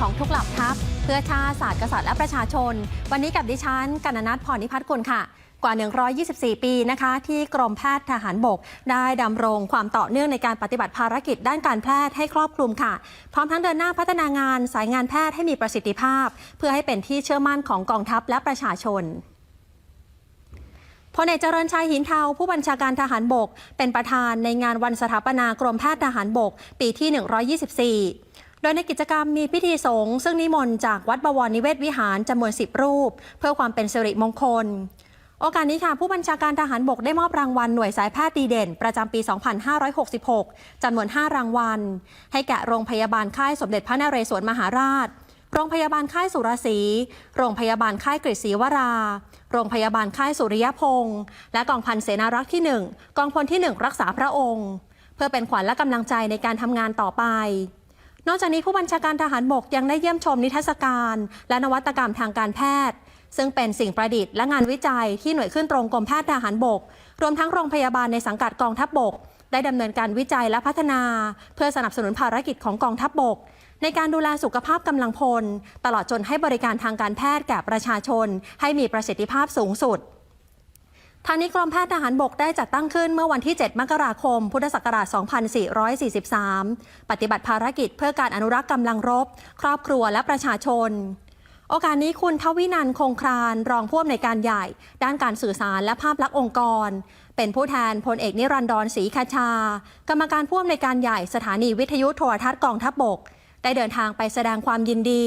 ของทุกเหล่าทัพ เพื่อชาติศาสตร์กษัตริย์และประชาชน วันนี้กับดิฉันกัญนัทพรนิพัฒน์กุลค่ะกว่า 124 ปีนะคะ ที่กรมแพทย์ทหารบก ได้ดำรงความต่อเนื่องในการปฏิบัติภารกิจด้านการแพทย์ให้ครอบคลุมค่ะ พร้อมทั้งเดินหน้าพัฒนางานสายงานแพทย์ให้มีประสิทธิภาพ เพื่อให้เป็นที่เชื่อมั่นของกองทัพและประชาชนพลเอกเจริญชัยหินเทาผู้บัญชาการทหารบก เป็นประธานในงานวันสถาปนากรมแพทย์ทหารบก ปีที่ 124 โดยในกิจกรรมมีพิธีสงฆ์ซึ่งนิมนต์จากวัดบวรนิเวศวิหารจำนวน 10 รูป เพื่อความเป็นสิริมงคล โอกาสนี้ค่ะ ผู้บัญชาการทหารบกได้มอบรางวัลหน่วยสายแพทย์ดีเด่น ประจำปี 2566 จำนวน 5 รางวัล ให้แก่โรงพยาบาลค่ายสมเด็จพระนเรศวรมหาราช โรงพยาบาลค่ายสุรศรีโรงพยาบาลค่ายกฤษศรีวรา โรงพยาบาลค่ายสุริยพงษ์และกองพันเสนารักษ์ที่ 1 กองพลที่ 1 รักษาพระองค์ เพื่อเป็นขวัญและกำลังใจในการทำงานต่อไป นอกจากนี้ผู้บัญชาการทหารบกยังได้เยี่ยมชมนิทรรศการ และนวัตกรรมทางการแพทย์ ซึ่งเป็นสิ่งประดิษฐ์และงานวิจัยที่หน่วยขึ้นตรงกรมแพทย์ทหารบก รวมทั้งโรงพยาบาลในสังกัดกองทัพบกได้ดำเนินการวิจัยและพัฒนา เพื่อสนับสนุนภารกิจของกองทัพบก ในการดูแลสุขภาพกำลังพล ตลอดจนให้บริการทางการแพทย์แก่ประชาชน ให้มีประสิทธิภาพสูงสุด ทางนี้กรมแพทย์ทหารบกได้จัดตั้งขึ้นเมื่อวันที่ 7 มกราคม พุทธศักราช 2443 ปฏิบัติภารกิจเพื่อการอนุรักษ์กำลังรบ ครอบครัวและประชาชน โอกาสนี้คุณทวินันท์คงคราน รองผู้อำนวยการใหญ่ ด้านการสื่อสารและภาพลักษณ์องค์กร เป็นผู้แทนพลเอกนิรันดรศรีคชา กรรมการผู้อำนวยการใหญ่สถานีวิทยุโทรทัศน์กองทัพบก ได้เดินทางไปแสดงความยินดี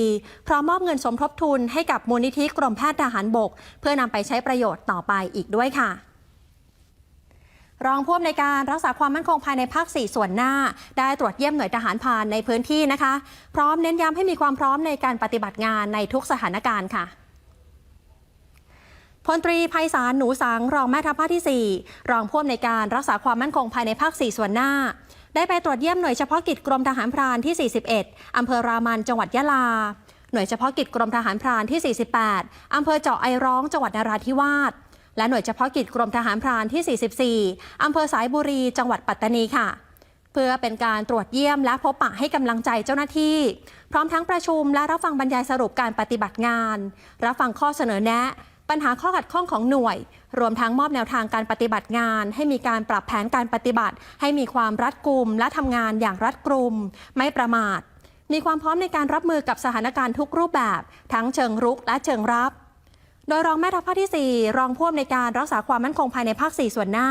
พร้อมมอบเงินสมทบทุนให้กับมูลนิธิกรมแพทย์ทหารบก เพื่อนำไปใช้ประโยชน์ต่อไปอีกด้วยค่ะรองผู้อำนวยการรักษาความมั่นคงภายในภาค 4 ส่วนหน้า ได้ตรวจเยี่ยมหน่วยทหารพรานในพื้นที่นะคะ พร้อมเน้นย้ำให้มีความพร้อมในการปฏิบัติงานในทุกสถานการณ์ค่ะพลตรีไพศาลหนูสังรองแม่ทัพภาคที่ 4 รองผู้อำนวยการรักษาความมั่นคงภายในภาค 4 ส่วนหน้า ได้ไปตรวจเยี่ยมหน่วยเฉพาะกิจกรมทหารพรานที่ 41 อำเภอรามันจังหวัดยะลา หน่วยเฉพาะกิจกรมทหารพรานที่ 48 อำเภอเจาะไอร้องจังหวัดนราธิวาส และหน่วยเฉพาะกิจกรมทหารพรานที่ 44 อำเภอสายบุรีจังหวัดปัตตานีค่ะ เพื่อเป็นการตรวจเยี่ยมและพบปะให้กำลังใจเจ้าหน้าที่ พร้อมทั้งประชุมและรับฟังบรรยายสรุปการปฏิบัติงาน รับฟังข้อเสนอแนะ ปัญหาข้อขัดข้องของหน่วย รวมทั้งมอบแนวทางการปฏิบัติงาน ให้มีการปรับแผนการปฏิบัติ ให้มีความรัดกุม และทำงานอย่างรัดกุม ไม่ประมาท มีความพร้อมในการรับมือกับสถานการณ์ทุกรูปแบบ ทั้งเชิงรุกและเชิงรับโดยรองแม่ทัพภาคที่ 4 รองผู้อำนวยการรักษาความมั่นคงภายในภาค 4 ส่วนหน้า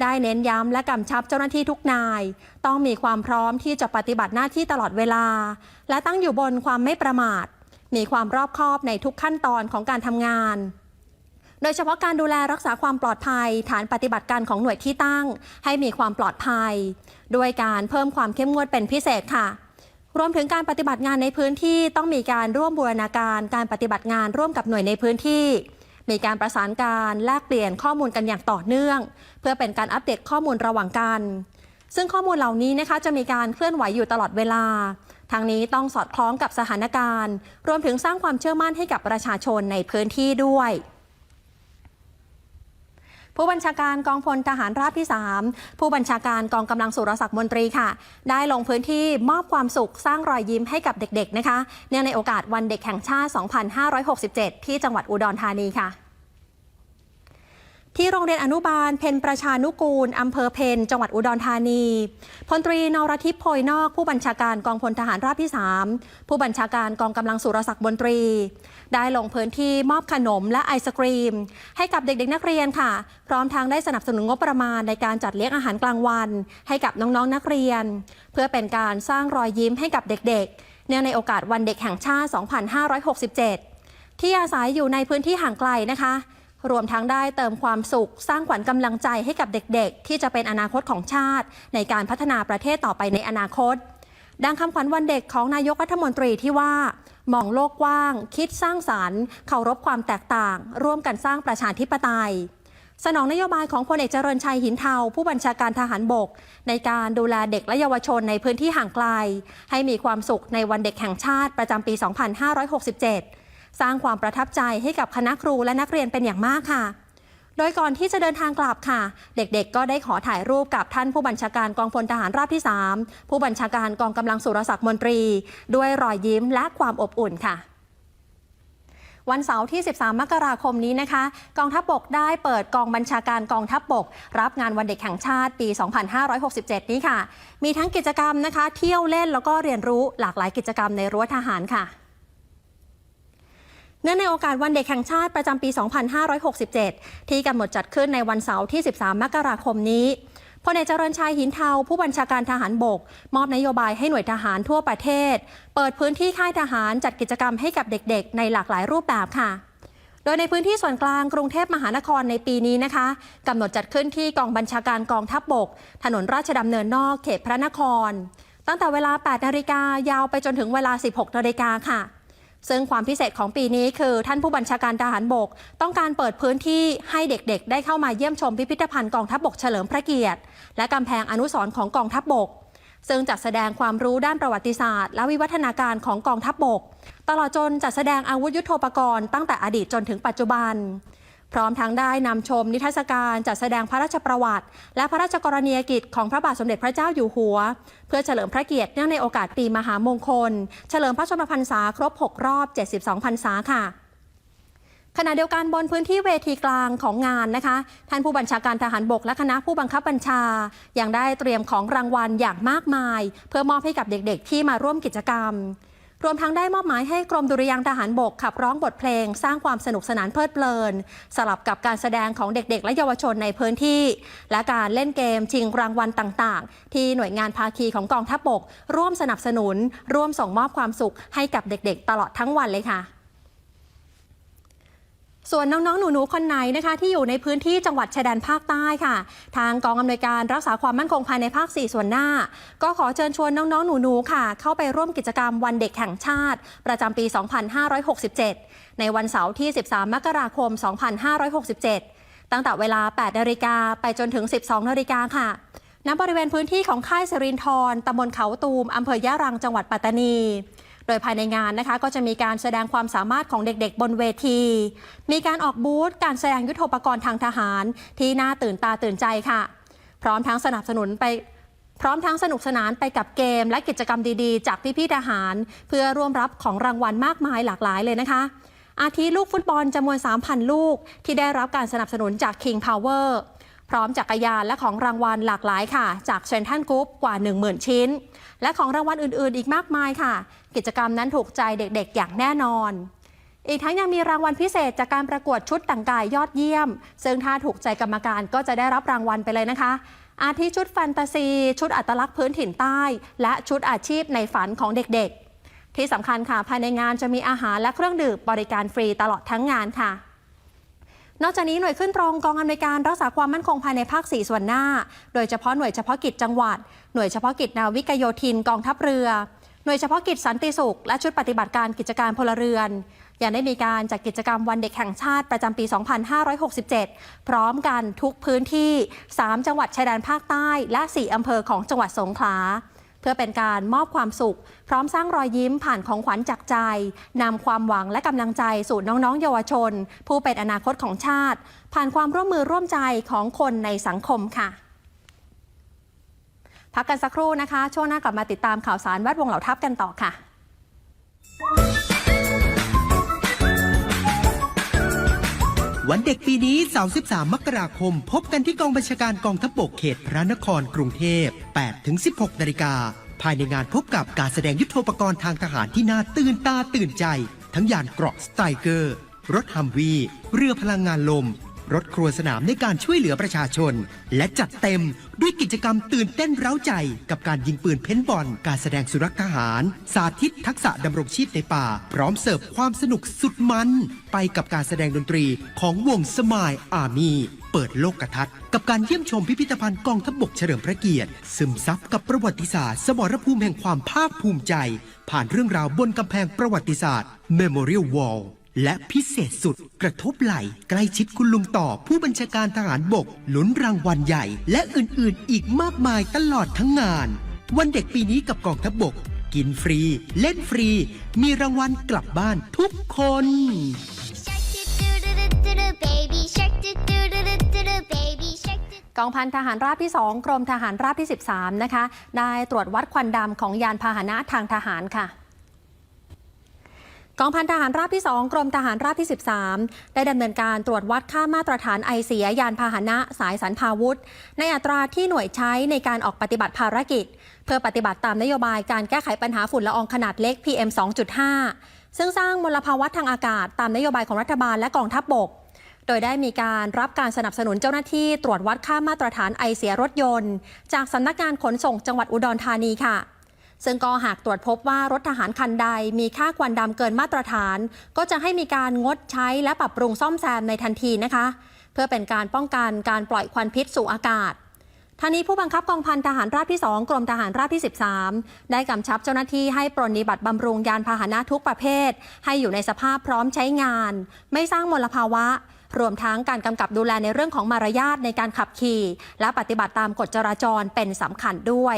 ได้เน้นย้ำและกำชับเจ้าหน้าที่ทุกนาย ต้องมีความพร้อมที่จะปฏิบัติหน้าที่ตลอดเวลา และตั้งอยู่บนความไม่ประมาท มีความรอบคอบในทุกขั้นตอนของการทำงาน โดยเฉพาะการดูแลรักษาความปลอดภัย ฐานปฏิบัติการของหน่วยที่ตั้ง ให้มีความปลอดภัย ด้วยการเพิ่มความเข้มงวดเป็นพิเศษค่ะ รวมถึงการปฏิบัติงานในพื้นที่ต้องมีการร่วมบูรณาการการปฏิบัติงานร่วมกับหน่วยในพื้นที่ มีการประสานการแลกเปลี่ยนข้อมูลกันอย่างต่อเนื่อง เพื่อเป็นการอัปเดตข้อมูลระหว่างกัน ซึ่งข้อมูลเหล่านี้นะคะจะมีการเคลื่อนไหวอยู่ตลอดเวลาทางนี้ต้องสอดคล้องกับสถานการณ์ รวมถึงสร้างความเชื่อมั่นให้กับประชาชนในพื้นที่ด้วย ผู้บัญชาการกองพลทหารราบที่ 3 ผู้บัญชาการกองกำลังสุรศักดิ์มนตรีค่ะ ได้ลงพื้นที่มอบความสุขสร้างรอยยิ้มให้กับเด็กๆนะคะ เนื่องในโอกาสวันเด็กแห่งชาติ 2567 ที่จังหวัดอุดรธานีค่ะ ที่โรงเรียนอนุบาลเพนประชานุกูล อำเภอเพนจังหวัดอุดรธานีพลตรีนรทิพย์โพยนอก ผู้บัญชาการกองพลทหารราบที่ 3 ผู้บัญชาการกองกำลังสุรศักดิ์มนตรี ได้ลงพื้นที่มอบขนมและไอศกรีม ให้กับเด็กๆนักเรียนค่ะ พร้อมทั้งได้สนับสนุนงบประมาณในการจัดเลี้ยงอาหารกลางวัน ให้กับน้องๆนักเรียน เพื่อเป็นการสร้างรอยยิ้มให้กับเด็กๆ เนื่องในโอกาสวันเด็กแห่งชาติ 2567 ที่อาศัยอยู่ในพื้นที่ห่างไกลนะคะ รวมทั้งได้เติมความสุข สร้างขวัญกำลังใจให้กับเด็กๆ ที่จะเป็นอนาคตของชาติ ในการพัฒนาประเทศต่อไปในอนาคต ดังคำขวัญวันเด็กของนายกรัฐมนตรีที่ว่า มองโลกกว้าง คิดสร้างสารรค์เคารพความแตกต่าง ร่วมกันสร้างประชาธิปไตย สนองนโยบายของพลเอกเจริญชัยหินเทาผู้บัญชาการทหารบก ในการดูแลเด็กและเยาวชนในพื้นที่ห่างไกล ให้มีความสุขในวันเด็กแห่งชาติประจำปี 2567 สร้างความประทับใจให้กับคณะครูและนักเรียนเป็นอย่างมากค่ะ โดยก่อนที่จะเดินทางกลับค่ะ เด็กๆ ก็ได้ขอถ่ายรูปกับท่านผู้บัญชาการกองพลทหารราบที่ 3 ผู้บัญชาการกองกำลังสุรศักดิ์มนตรี ด้วยรอยยิ้มและความอบอุ่นค่ะวันเสาร์ที่ 13 มกราคมนี้นะคะ กองทัพบกได้เปิดกองบัญชาการกองทัพบก รับงานวันเด็กแห่งชาติปี 2567 นี้ค่ะ มีทั้งกิจกรรมนะคะ เที่ยวเล่นแล้วก็เรียนรู้หลากหลายกิจกรรมในรั้วทหารค่ะ เนื่องในโอกาสวันเด็กแห่งชาติประจำปี 2567 ที่กำหนดจัดขึ้นในวันเสาร์ที่ 13 มกราคมนี้พลเอกเจริญชัยหินเทาผู้บัญชาการทหารบก มอบนโยบายให้หน่วยทหารทั่วประเทศ เปิดพื้นที่ค่ายทหารจัดกิจกรรมให้กับเด็กๆ ในหลากหลายรูปแบบค่ะ โดยในพื้นที่ส่วนกลางกรุงเทพมหานครในปีนี้นะคะกำหนดจัดขึ้นที่กองบัญชาการกองทัพบบก ถนนราชดำเนินนอกเขตพระนคร ตั้งแต่เวลา 8 นาฬิกายาวไปจนถึงเวลา 16 นาฬิกาค่ะ ซึ่งความพิเศษของปีนี้คือท่านผู้บัญชาการทหารบก ต้องการเปิดพื้นที่ให้เด็กๆ ได้เข้ามาเยี่ยมชมพิพิธภัณฑ์กองทัพบกเฉลิมพระเกียรติ และกำแพงอนุสรณ์ของกองทัพบก ซึ่งจัดแสดงความรู้ด้านประวัติศาสตร์ และวิวัฒนาการของกองทัพบก ตลอดจนจัดแสดงอาวุธยุโทโธปกรณ์ตั้งแต่อดีตจนถึงปัจจุบัน พร้อมทั้งได้นำชมนิทรรศการจัดแสดงพระราชประวัติ และพระราชกรณียกิจของพระบาทสมเด็จพระเจ้าอยู่หัว เพื่อเฉลิมพระเกียรติเนื่องในโอกาสปีมหามงคล เฉลิมพระชนมพรรษาครบ 6 รอบ 72 พรรษาค่ะขณะเดียวกันบนพื้นที่เวทีกลางของงานนะคะ ท่านผู้บัญชาการทหารบกและคณะผู้บังคับบัญชา ยังได้เตรียมของรางวัลอย่างมากมาย เพื่อมอบให้กับเด็กๆ ที่มาร่วมกิจกรรม รวมทั้งได้มอบหมายให้กรมดุริยางทหารบกขับร้องบทเพลง สร้างความสนุกสนานเพลิดเพลิน สลับกับการแสดงของเด็กๆ และเยาวชนในพื้นที่ และการเล่นเกมชิงรางวัลต่างๆ ที่หน่วยงานภาคีของกองทัพบก ร่วมสนับสนุน ร่วมส่งมอบความสุขให้กับเด็กๆ ตลอดทั้งวันเลยค่ะ ส่วนน้องๆ หนูๆ คนไหนนะคะที่อยู่ในพื้นที่จังหวัดชายแดนภาคใต้ค่ะ ทางกองอำนวยการรักษาความมั่นคงภายในภาค 4 ส่วนหน้า ก็ขอเชิญชวนน้องๆ หนูๆ ค่ะ เข้าไปร่วมกิจกรรมวันเด็กแห่งชาติ ประจำปี 2567 ในวันเสาร์ที่ 13 มกราคม 2567 ตั้งแต่เวลา 8 นาฬิกาไปจนถึง 12 นาฬิกาค่ะณบริเวณพื้นที่ของค่ายสรินทรตำบลเขาตูมอำเภอยะรังจังหวัดปัตตานี โดยภายในงานนะคะก็จะมีการแสดงความสามารถของเด็กๆ บนเวที มีการออกบูธการแสดงยุทธปกรณ์ทางทหาร ที่น่าตื่นตาตื่นใจค่ะ พร้อมทั้งสนับสนุนไปพร้อมทั้งสนุกสนานไปกับเกม และกิจกรรมดีๆ จากพี่ๆทหาร เพื่อร่วมรับของรางวัลมากมายหลากหลายเลยนะคะ อาทิลูกฟุตบอลจำนวน 3,000 ลูก ที่ได้รับการสนับสนุนจาก King Power พร้อมจักรยานและของรางวัลหลากหลายค่ะ จากเซนทันกรุ๊ปกว่า 10,000 ชิ้น และของรางวัลอื่น ๆ อีกมากมายค่ะ กิจกรรมนั้นถูกใจเด็ก ๆ อย่างแน่นอน อีกทั้งยังมีรางวัลพิเศษจากการประกวดชุดแต่งกายยอดเยี่ยม ซึ่งถ้าถูกใจกรรมการก็จะได้รับรางวัลไปเลยนะคะ อาทิชุดแฟนตาซี ชุดอัตลักษณ์พื้นถิ่นใต้ และชุดอาชีพในฝันของเด็ก ๆ ที่สำคัญค่ะภายในงานจะมีอาหารและเครื่องดื่มบริการฟรีตลอดทั้งงานค่ะ นอกจากนี้หน่วยขึ้นตรงกองอำนวยการรักษาความมั่นคงภายในภาค 4 ส่วนหน้า โดยเฉพาะหน่วยเฉพาะกิจจังหวัด หน่วยเฉพาะกิจนาวิกโยธินกองทัพเรือ หน่วยเฉพาะกิจสันติสุข และชุดปฏิบัติการกิจการพลเรือนยังได้มีการจัดกิจกรรมวันเด็กแห่งชาติประจำปี 2567 พร้อมกันทุกพื้นที่ 3 จังหวัดชายแดนภาคใต้ และ 4 อำเภอของจังหวัดสงขลา เพื่อเป็นการมอบความสุข พร้อมสร้างรอยยิ้มผ่านของขวัญจากใจนำความหวังและกำลังใจสู่น้องๆ เยาวชน ผู้เป็นอนาคตของชาติ ผ่านความร่วมมือร่วมใจของคนในสังคมค่ะ พักกันสักครู่นะคะ ช่วงหน้ากลับมาติดตามข่าวสารแวดวงเหล่าทัพกันต่อค่ะ วันเด็กปีนี้ 33 มกราคม พบกันที่กองบัญชาการกองทัพบกเขตพระนครกรุงเทพ 8-16 นาฬิกา ภายในงานพบกับการแสดงยุทโธปกรณ์ทางทหารที่น่าตื่นตาตื่นใจ ทั้งยานเกราะสไตรเกอร์ รถฮัมวี เรือพลังงานลม รถครัวสนามในการช่วยเหลือประชาชน และจัดเต็มด้วยกิจกรรมตื่นเต้นเร้าใจ กับการยิงปืนเพ้นบอล การแสดงสุรักทหาร สาธิตทักษะดำรงชีพในป่า พร้อมเสิร์ฟความสนุกสุดมัน ไปกับการแสดงดนตรีของวงสมายอาร์มีเปิดโลกทัศน์กับการเยี่ยมชมพิพิธภัณฑ์กองทัพบกเฉลิมพระเกียรติ ซึมซับกับประวัติศาสตร์ สมรภูมิแห่งความภาคภูมิใจ ผ่านเรื่องราวบนกำแพงประวัติศาสตร์ Memorial Wall และพิเศษสุดกระทบไหลใกล้ชิดคุณลุงต่อผู้บัญชาการทหารบกลุ้นรางวัลใหญ่ และอื่นๆ อีกมากมายตลอดทั้งงาน วันเด็กปีนี้กับกองทัพบกกินฟรี เล่นฟรี มีรางวัลกลับบ้านทุกคน Shark doo doo doo doo doo, baby shark do do do do do do baby shark do กองพันทหารราบที่ 2 กรมทหารราบที่ 13 นะคะ ได้ตรวจวัดควันดำของยานพาหนะทางทหารค่ะ กองพันทหารราบที่ 2 กรมทหารราบที่ 13 ได้ดำเนินการตรวจวัดค่ามาตรฐานไอเสียยานพาหนะสายสันพาวุธ ในอัตราที่หน่วยใช้ในการออกปฏิบัติภารกิจ เพื่อปฏิบัติตามนโยบายการแก้ไขปัญหาฝุ่นละอองขนาดเล็ก PM 2.5 ซึ่งสร้างมลภาวะทางอากาศตามนโยบายของรัฐบาลและกองทัพบบก โดยได้มีการรับการสนับสนุนเจ้าหน้าที่ตรวจวัดค่ามาตรฐานไอเสียรถยนต์ จากสำนักงานขนส่งจังหวัดอุดรธานีค่ะ ซึ่งก็หากตรวจพบว่ารถทหารคันใดมีค่าควันดำเกินมาตรฐาน ก็จะให้มีการงดใช้และปรับปรุงซ่อมแซมในทันทีนะคะ เพื่อเป็นการป้องกันการปล่อยควันพิษสู่อากาศทานี้ผู้บังคับกองพันทหารราบที่ 2 กรมทหารราบที่ 13 ได้กำชับเจ้าหน้าที่ให้ปรนนิบัติบำรุงยานพาหนะทุกประเภท ให้อยู่ในสภาพพร้อมใช้งาน ไม่สร้างมลภาวะ รวมทั้งการกำกับดูแลในเรื่องของมารยาทในการขับขี่ และปฏิบัติตามกฎจราจรเป็นสำคัญด้วย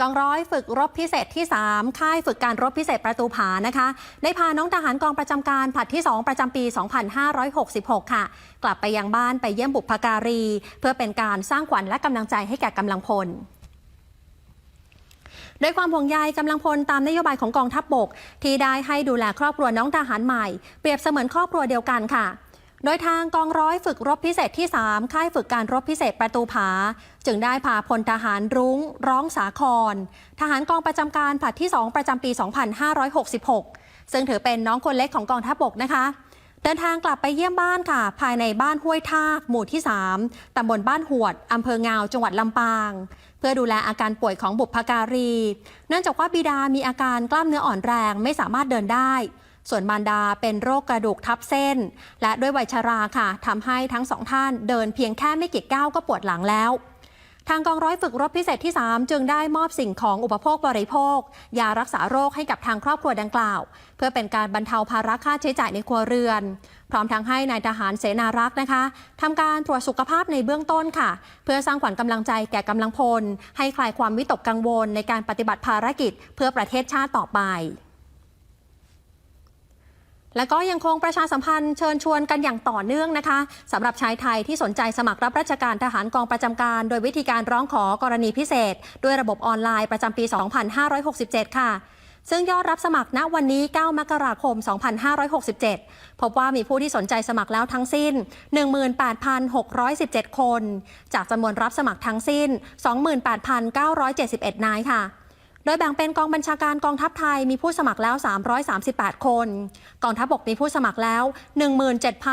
กองร้อยฝึกรบพิเศษที่ 3 ค่ายฝึกการรบพิเศษประตูผานะคะ ได้พาน้องทหารกองประจำการผัดที่ 2 ประจำปี 2566 ค่ะ กลับไปยังบ้านไปเยี่ยมบุพการี เพื่อเป็นการสร้างขวัญและกำลังใจให้แก่กำลังพลด้วยความห่วงใยกำลังพลตามนโยบายของกองทัพบบก ที่ได้ให้ดูแลครอบครัวน้องทหารใหม่ เปรียบเสมือนครอบครัวเดียวกันค่ะ โดยทางกองร้อยฝึกรบพิเศษที่ 3 ค่ายฝึกการรบพิเศษประตูผา จึงได้พาพลทหารรุ้ง ร้องสาคร ทหารกองประจำการผัดที่ 2 ประจำปี 2566 ซึ่งถือเป็นน้องคนเล็กของกองทัพบกนะคะเดินทางกลับไปเยี่ยมบ้านค่ะ ภายในบ้านห้วยทากหมู่ที่ 3 ตำบลบ้านหวด อำเภองาว จังหวัดลำปาง เพื่อดูแลอาการป่วยของบุพการี เนื่องจากว่าบิดามีอาการกล้ามเนื้ออ่อนแรงไม่สามารถเดินได้ ส่วนมารดาเป็นโรคกระดูกทับเส้น และด้วยวัยชราค่ะทำให้ทั้งสองท่านเดินเพียงแค่ไม่กี่ก้าวก็ปวดหลังแล้ว ทางกองร้อยฝึกรบพิเศษที่ 3 จึงได้มอบสิ่งของอุปโภคบริโภค ยารักษาโรคให้กับทางครอบครัวดังกล่าว เพื่อเป็นการบรรเทาภาระค่าใช้จ่ายในครัวเรือน พร้อมทั้งให้นายทหารเสนารักษ์นะคะทำการตรวจสุขภาพในเบื้องต้นค่ะ เพื่อสร้างขวัญกำลังใจแก่กำลังพล ให้คลายความวิตกกังวลในการปฏิบัติภารกิจ เพื่อประเทศชาติต่อไป และก็ยังคงประชาสัมพันธ์เชิญชวนกันอย่างต่อเนื่องนะคะสำหรับชายไทยที่สนใจสมัครรับราชการทหารกองประจำการ โดยวิธีการร้องขอกรณีพิเศษ ด้วยระบบออนไลน์ประจำปี 2567 ค่ะ ซึ่งยอดรับสมัครณวันนี้ 9 มกราคม 2567 พบว่ามีผู้ที่สนใจสมัครแล้วทั้งสิ้น 18,617 คน จากจำนวนรับสมัครทั้งสิ้น 28,971 นายค่ะ โดยแบ่งเป็นกองบัญชาการกองทัพไทยมีผู้สมัครแล้ว 338 คน กองทัพบกมีผู้สมัครแล้ว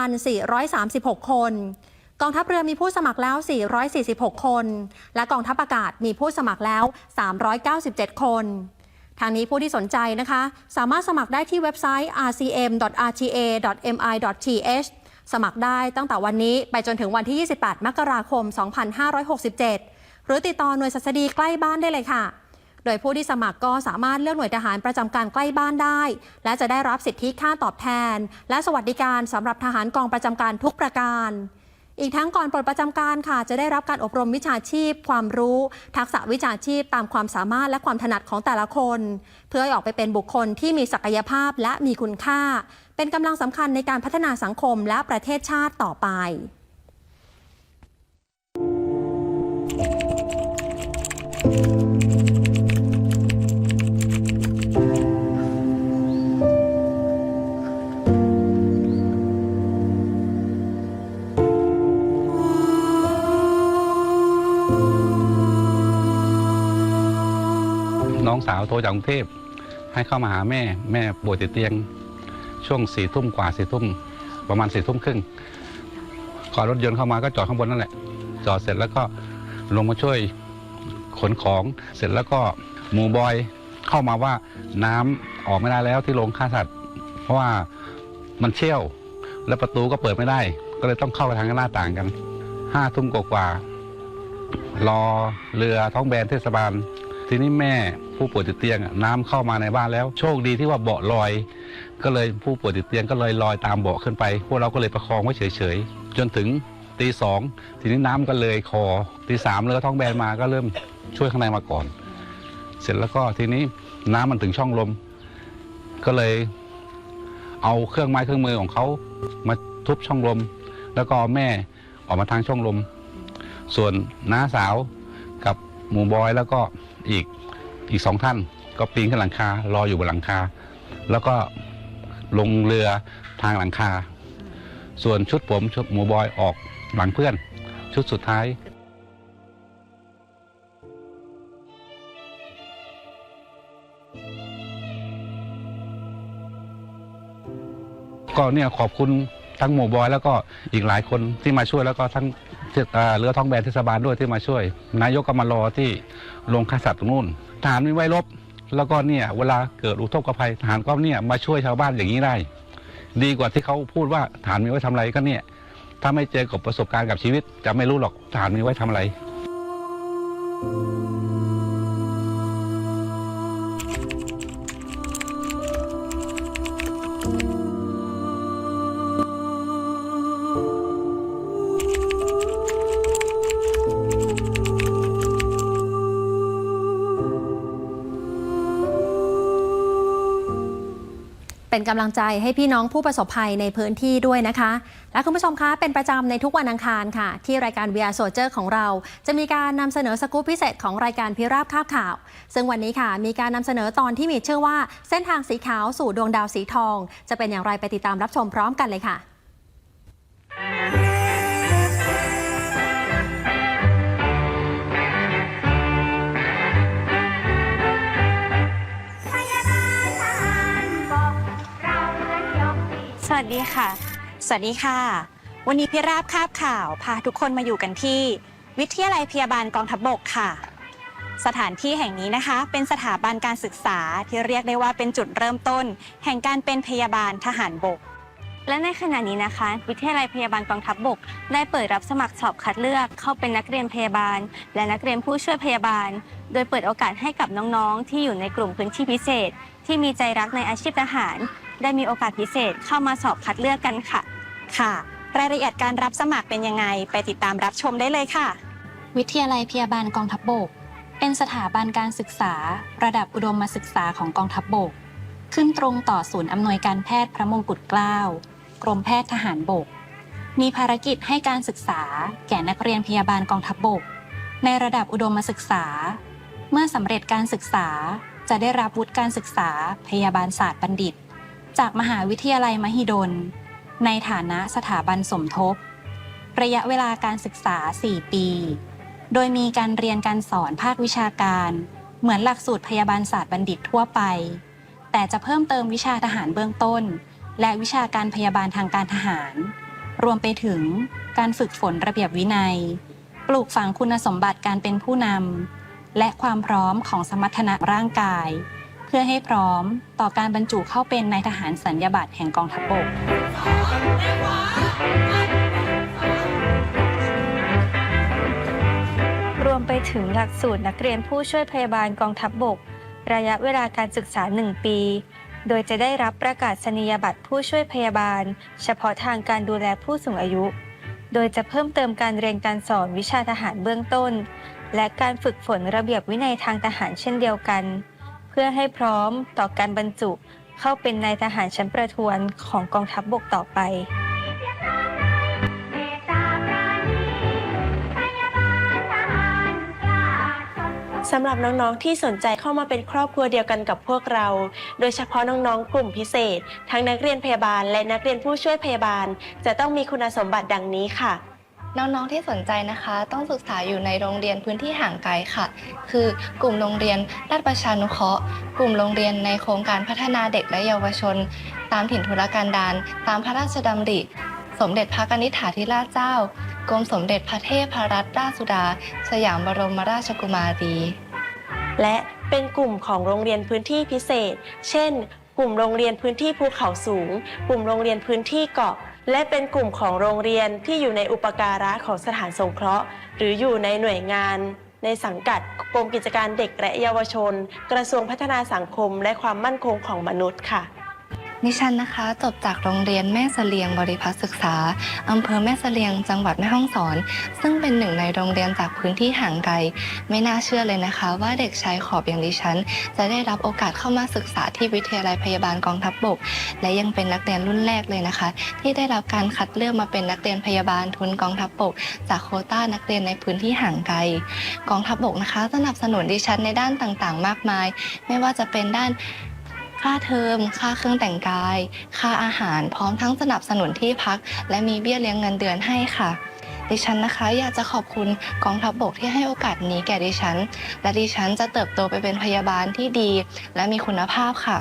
17,436 คน กองทัพเรือมีผู้สมัครแล้ว 446 คน และกองทัพอากาศมีผู้สมัครแล้ว 397 คนทางนี้ผู้ที่สนใจนะคะ สามารถสมัครได้ที่เว็บไซต์ rcm.rta.mi.th สมัครได้ตั้งแต่วันนี้ไปจนถึงวันที่ 28 มกราคม 2567 หรือติดต่อหน่วยศัสดีใกล้บ้านได้เลยค่ะ โดยผู้ที่สมัครก็สามารถเลือกหน่วยทหารประจำการใกล้บ้านได้ และจะได้รับสิทธิค่าตอบแทน และสวัสดิการสำหรับทหารกองประจำการทุกประการอีกทั้งก่อนปลดประจำการค่ะ จะได้รับการอบรมวิชาชีพ ความรู้ ทักษะวิชาชีพตามความสามารถและความถนัดของแต่ละคน เพื่อให้ออกไปเป็นบุคคลที่มีศักยภาพและมีคุณค่า เป็นกำลังสำคัญในการพัฒนาสังคมและประเทศชาติต่อไป น้องสาวโทรจากกรุงเทพให้เข้ามาหาแม่แม่ป่วยติดเตียง ช่วงสี่ทุ่มกว่าสี่ทุ่มประมาณสี่ทุ่มครึ่งก่อรถยนต์เข้ามาก็จอดข้างบนนั่นแหละ จอดเสร็จแล้วก็ลงมาช่วยขนของเสร็จแล้วก็หมูบอยเข้ามาว่าน้ำออกไม่ได้แล้วที่โรงฆ่าสัตว์ เพราะว่ามันเชี่ยว แล้วประตูก็เปิดไม่ได้ ก็เลยต้องเข้าไปทางหน้าต่างกันห้าทุ่มกว่ารอเรือท้องแบนเทศบาล ทีนี้แม่ผู้ป่วยติดเตียงน้ำเข้ามาในบ้านแล้ว โชคดีที่ว่าเบาะลอย ก็เลยผู้ป่วยติดเตียงก็เลยลอยตามเบาะขึ้นไป พวกเราก็เลยประคองไว้เฉยๆ จนถึงตีสองทีนี้น้ำก็เลยคอตีสามเรือท้องแบนมาก็เริ่มช่วยข้างในมาก่อน เสร็จแล้วก็ทีนี้น้ำมันถึงช่องลม ก็เลย เอาเครื่องไม้เครื่องมือของเขามาทุบช่องลม แล้วก็แม่ออกมาทางช่องลม ส่วนน้าสาวกับหมูบอยแล้วก็ อีกอีกสองท่าน ก็ปีนขึ้นหลังคารออยู่บนหลังคา แล้วก็ลงเรือทางหลังคา ส่วนชุดผมชุดหมูบอยออกหลังเพื่อน ชุดสุดท้ายก็เนี่ยขอบคุณทั้งหมู่บอยแล้วก็อีกหลายคนที่มาช่วยแล้วก็ทั้ง เอ่เรือท้องแบนเทศบาลด้วยที่มาช่วย นายกก็มารอที่โรงฆ่าสัตว์ตรงนู้นทหารมีไว้รบ แล้วก็เนี่ยเวลาเกิดอุทกภัยทหารก็เนี่ยมาช่วยชาวบ้านอย่างนี้ได้ ดีกว่าที่เขาพูดว่าทหารมีไว้ทำอะไรก็เนี่ยถ้าไม่เจอกับประสบการณ์กับชีวิต จะไม่รู้หรอกทหารมีไว้ทำอะไร เป็นกำลังใจให้พี่น้องผู้ประสบภัยในพื้นที่ด้วยนะคะ และคุณผู้ชมคะเป็นประจำในทุกวันอังคารค่ะ ที่รายการ VR Soldier ของเรา จะมีการนำเสนอสกู๊ปพิเศษของรายการพิราบคาบข่าว ซึ่งวันนี้ค่ะ มีการนำเสนอตอนที่มีชื่อว่า เส้นทางสีขาวสู่ดวงดาวสีทอง จะเป็นอย่างไรไปติดตามรับชมพร้อมกันเลยค่ะ วัสดีค่ะ สวัสดีค่ะ วันนี้พี่ราบคาบข่าว พาทุกคนมาอยู่กันที่ วิทยาลัยพยาบาลกองทัพบกค่ะ สถานที่แห่งนี้นะคะ เป็นสถาบันการศึกษาที่เรียกได้ว่าเป็นจุดเริ่มต้น แห่งการเป็นพยาบาลทหารบก และในขณะนี้นะคะ วิทยาลัยพยาบาลกองทัพบก ได้เปิดรับสมัครสอบคัดเลือกเข้าเป็นนักเรียนพยาบาล และนักเรียนผู้ช่วยพยาบาล โดยเปิดโอกาสให้กับน้องๆ ที่อยู่ในกลุ่มพื้นที่พิเศษ ที่มีใจรักในอาชีพทหาร ได้มีโอกาสพิเศษเข้ามาสอบคัดเลือกกันค่ะ ค่ะ รายละเอียดการรับสมัครเป็นยังไง ไปติดตามรับชมได้เลยค่ะ วิทยาลัยพยาบาลกองทัพบกเป็นสถาบันการศึกษา ระดับอุดมศึกษาของกองทัพบก ขึ้นตรงต่อศูนย์อำนวยการแพทย์พระมงกุฎเกล้ากรมแพทย์ทหารบก มีภารกิจให้การศึกษา แก่นักเรียนพยาบาลกองทัพบกในระดับอุดมศึกษา เมื่อสำเร็จการศึกษาจะได้รับวุฒิการศึกษาพยาบาลศาสตร์บัณฑิต จากมหาวิทยาลัยมหิดล ในฐานะสถาบันสมทบ ระยะเวลาการศึกษา 4 ปี โดยมีการเรียนการสอนภาควิชาการ เหมือนหลักสูตรพยาบาลศาสตร์บัณฑิตทั่วไป แต่จะเพิ่มเติมวิชาทหารเบื้องต้น และวิชาการพยาบาลทางการทหาร รวมไปถึงการฝึกฝนระเบียบวินัย ปลูกฝังคุณสมบัติการเป็นผู้นำและความพร้อมของสมรรถนะร่างกาย เพื่อให้พร้อมต่อการบรรจุเข้าเป็นนายทหารสัญญาบัตรแห่งกองทัพบกรวมไปถึงหลักสูตรนักเรียนผู้ช่วยพยาบาลกองทัพบบก ระยะเวลาการศึกษา 1 ปี โดยจะได้รับประกาศนียบัตรผู้ช่วยพยาบาล เฉพาะทางการดูแลผู้สูงอายุ โดยจะเพิ่มเติมการเรียนการสอนวิชาทหารเบื้องต้น และการฝึกฝนระเบียบวินัยทางทหารเช่นเดียวกัน พื่อให้พร้อมต่อการบรรจุเข้าเป็นนายทหารชั้นประทวนของกองทัพบบกต่อไป สำหรับน้องๆที่สนใจเข้ามาเป็นครอบครัวเดียวกันกับพวกเรา โดยเฉพาะน้องๆ กลุ่มพิเศษ ทั้งนักเรียนพยาบาลและนักเรียนผู้ช่วยพยาบาล จะต้องมีคุณสมบัติดังนี้ค่ะ น้องๆที่สนใจนะคะ ต้องศึกษาอยู่ในโรงเรียนพื้นที่ห่างไกลค่ะ คือกลุ่มโรงเรียนราชประชานุเคราะห์ กลุ่มโรงเรียนในโครงการพัฒนาเด็กและเยาวชน ตามถิ่นธุรกันดารตามพระราชดำริ สมเด็จพระกนิษฐาธิราชเจ้ากรมสมเด็จพระเทพรัตนราชสุดา สยามบรมราชกุมารี และเป็นกลุ่มของโรงเรียนพื้นที่พิเศษ เช่น กลุ่มโรงเรียนพื้นที่ภูเขาสูง กลุ่มโรงเรียนพื้นที่เกาะ และเป็นกลุ่มของโรงเรียนที่อยู่ในอุปการะของสถานสงเคราะห์ หรืออยู่ในหน่วยงาน ในสังกัดกรมกิจการเด็กและเยาวชน กระทรวงพัฒนาสังคม และความมั่นคงของมนุษย์ค่ะ ดิฉันนะคะจบจากโรงเรียนแม่เสลียงบริพัตรศึกษา อำเภอแม่เสลียงจังหวัดแม่ฮ่องสอน ซึ่งเป็นหนึ่งในโรงเรียนจากพื้นที่ห่างไกล ไม่น่าเชื่อเลยนะคะ ว่าเด็กชายขอบอย่างดิฉัน จะได้รับโอกาสเข้ามาศึกษาที่วิทยาลัยพยาบาลกองทัพบกและยังเป็นนักเรียนรุ่นแรกเลยนะคะ ที่ได้รับการคัดเลือกมาเป็นนักเรียนพยาบาลทุนกองทัพบกจากโคต้านักเรียนในพื้นที่ห่างไกล กองทัพบกนะคะ สนับสนุนดิฉันในด้านต่างๆ มากมาย ไม่ว่าจะเป็นด้าน ค่าเทอม ค่าเครื่องแต่งกาย ค่าอาหารพร้อมทั้งสนับสนุนที่พัก และมีเบี้ยเลี้ยงเงินเดือนให้ค่ะ ดิฉันนะคะ อยากจะขอบคุณกองทัพบกที่ให้โอกาสนี้แก่ดิฉัน และดิฉันจะเติบโตไปเป็นพยาบาลที่ดี และมีคุณภาพค่ะ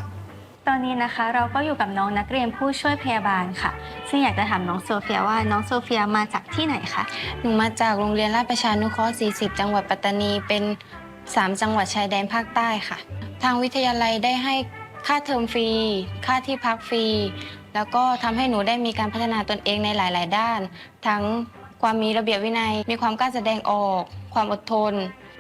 ตอนนี้นะคะเราก็อยู่กับน้องนักเรียนผู้ช่วยพยาบาลค่ะ ซึ่งอยากจะถามน้องโซเฟียว่าน้องโซเฟียมาจากที่ไหนคะ หนูมาจากโรงเรียนราชประชานุเคราะห์ 40 จังหวัดปัตตานี เป็น 3 จังหวัดชายแดนภาคใต้ค่ะ ทางวิทยาลัยได้ให้ ค่าเทอมฟรี ค่าที่พักฟรี แล้วก็ทำให้หนูได้มีการพัฒนาตนเองในหลาย ๆ ด้าน ทั้งความมีระเบียบวินัย มีความกล้าแสดงออก ความอดทน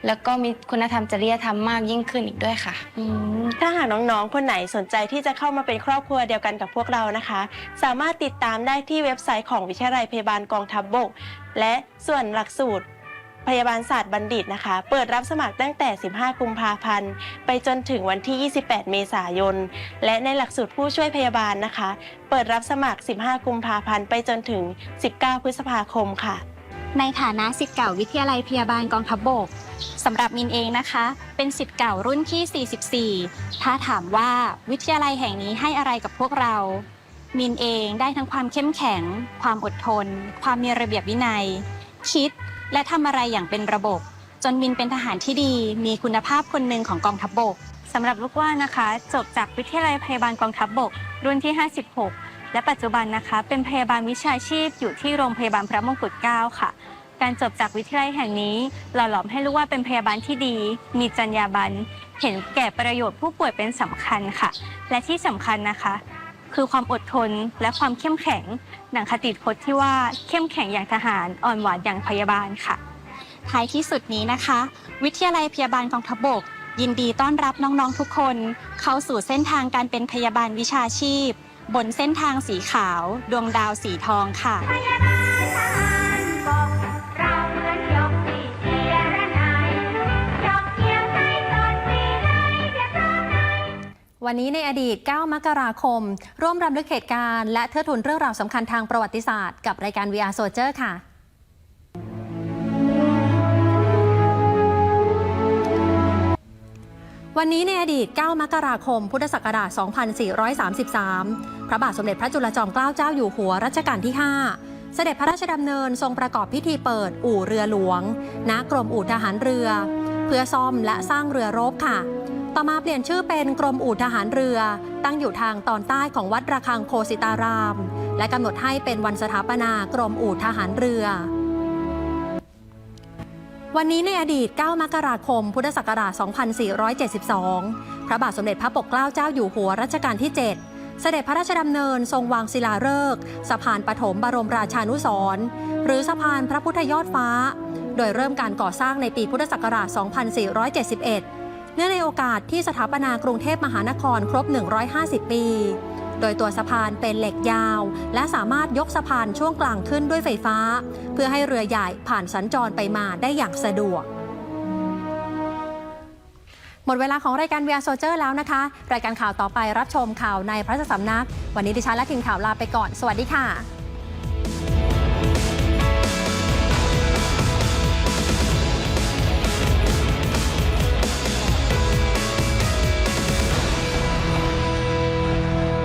แล้วก็มีคุณธรรมจริยธรรมมากยิ่งขึ้นอีกด้วยค่ะ อืมถ้าหากน้องๆ คนไหนสนใจที่จะเข้ามาเป็นครอบครัวเดียวกันกับพวกเรานะคะ สามารถติดตามได้ที่เว็บไซต์ของวิทยาลัยพยาบาลกองทัพบบก และส่วนหลักสูตร พยาบาลศาสตร์บัณฑิตนะคะ เปิดรับสมัครตั้งแต่ 15 กุมภาพันธ์ ไปจนถึงวันที่ 28 เมษายน และในหลักสูตรผู้ช่วยพยาบาลนะคะ เปิดรับสมัคร 15 กุมภาพันธ์ ไปจนถึง 19 พฤษภาคมค่ะ ในฐานะสิทธิ์เก่าวิทยาลัยพยาบาลกองทัพบกสำหรับมินเองนะคะ เป็นสิทธิ์เก่ารุ่นที่ 44 ถ้าถามว่าวิทยาลัยแห่งนี้ให้อะไรกับพวกเรา มินเองได้ทั้งความเข้มแข็ง ความอดทน ความมีระเบียบวินัย คิด และทำอะไรอย่างเป็นระบบ จนมินเป็นทหารที่ดี มีคุณภาพคนหนึ่งของกองทัพบบกสำหรับลูกว่านะคะ จบจากวิทยาลัยพยาบาลกองทัพบบก รุ่นที่ 56 และปัจจุบันนะคะ เป็นพยาบาลวิชาชีพอยู่ที่โรงพยาบาลพระมงกุฎเกล้าค่ะ การจบจากวิทยาลัยแห่งนี้หล่อหลอมให้รู้ว่าเป็นพยาบาลที่ดี มีจรรยาบรรณเห็นแก่ประโยชน์ผู้ป่วยเป็นสำคัญค่ะ และที่สำคัญนะคะ คือความอดทนและความเข้มแข็งหนังคติพจน์ที่ว่าเข้มแข็งอย่างทหารอ่อนหวานอย่างพยาบาลค่ะ ท้ายที่สุดนี้นะคะ วิทยาลัยพยาบาลกองทัพบก ยินดีต้อนรับน้องๆทุกคน เข้าสู่เส้นทางการเป็นพยาบาลวิชาชีพ บนเส้นทางสีขาว ดวงดาวสีทองค่ะ วันนี้ในอดีต 9 มกราคม ร่วมรำลึกเหตุการณ์และเทิดทูนเรื่องราวสำคัญทางประวัติศาสตร์กับรายการ VR Soldier ค่ะวันนี้ในอดีต 9 มกราคม พุทธศักราช 2433 พระบาทสมเด็จพระจุลจอมเกล้าเจ้าอยู่หัวรัชกาลที่ 5 เสด็จพระราชดำเนินทรงประกอบพิธีเปิดอู่เรือหลวง ณ กรมอู่ทหารเรือ เพื่อซ่อมและสร้างเรือรบค่ะ ต่อมาเปลี่ยนชื่อเป็นกรมอู่ทหารเรือ ตั้งอยู่ทางตอนใต้ของวัดระฆังโคสิตาราม และกำหนดให้เป็นวันสถาปนากรมอู่ทหารเรือ วันนี้ในอดีต 9 มกราคม พุทธศักราช 2472 พระบาทสมเด็จพระปกเกล้าเจ้าอยู่หัวรัชกาลที่ 7เสด็จพระราชดำเนินทรงวางศิลาฤกษ์สะพานปฐมบรมราชานุสรหรือสะพานพระพุทธยอดฟ้า โดยเริ่มการก่อสร้างในปีพุทธศักราช 2471 เนื่องในโอกาสที่สถาปนากรุงเทพมหานครครบ 150 ปี โดยตัวสะพานเป็นเหล็กยาว และสามารถยกสะพานช่วงกลางขึ้นด้วยไฟฟ้า เพื่อให้เรือใหญ่ผ่านสัญจรไปมาได้อย่างสะดวกหมดเวลาของรายการ VR Soldier แล้วนะคะ รายการข่าวต่อไปรับชมข่าวในพระสำนัก วันนี้ดิฉันและทีมข่าวลาไปก่อน สวัสดีค่ะ